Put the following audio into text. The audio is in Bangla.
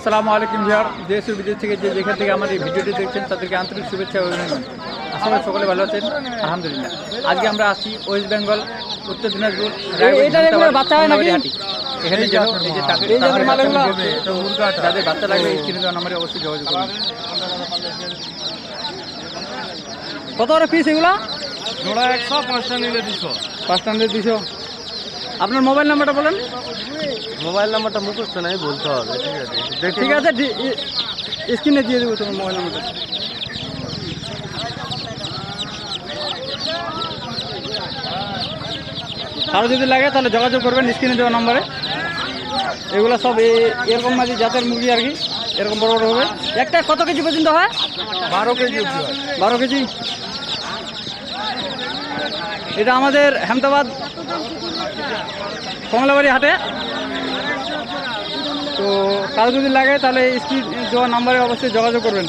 আসসালামু আলাইকুম ভিয়ার দেশ ও বিদেশ থেকে যে যেখান থেকে আমার এই ভিডিওটি দেখছেন তাদেরকে আন্তরিক শুভেচ্ছা ও অভিনন্দন। আসলে সকলে ভালো আছেন। আলহামদুলিল্লাহ। আজকে আমরা আসছি ওয়েস্ট বেঙ্গল উত্তর দিনাজপুর হয়? এখানে যেন এই যে তাদের? বাচ্চা যাদের বাচ্চা লাগবে এই স্ক্রিনে দেওয়া নম্বরে অবশ্যই যোগাযোগ করুন। কত করে পিস এগুলা? জোড়া একশো পাঁচটা নিলে দুশো। পাঁচ টান দুশো। আপনার মোবাইল নাম্বারটা বলেন। মোবাইল নাম্বারটা মুখস্থ নাই বলতে হবে ঠিক আছে? ঠিক আছে স্ক্রিনে দিয়ে দেবো তোমার মোবাইল নাম্বারটা। কারও যদি লাগে তাহলে যোগাযোগ করবেন স্ক্রিনে দেওয়া নম্বরে। এগুলো সব এরকম মাঝে জাতের মুরগি আর কি এরকম বড় বড় হবে। একটা কত কেজি পর্যন্ত হয়? বারো কেজি বারো কেজি? এটা আমাদের হেমদাবাদ কমলাবাড়ি হাটে। তো কারও যদি লাগে তাহলে স্পিড দেওয়া নাম্বারে অবশ্যই যোগাযোগ করবেন।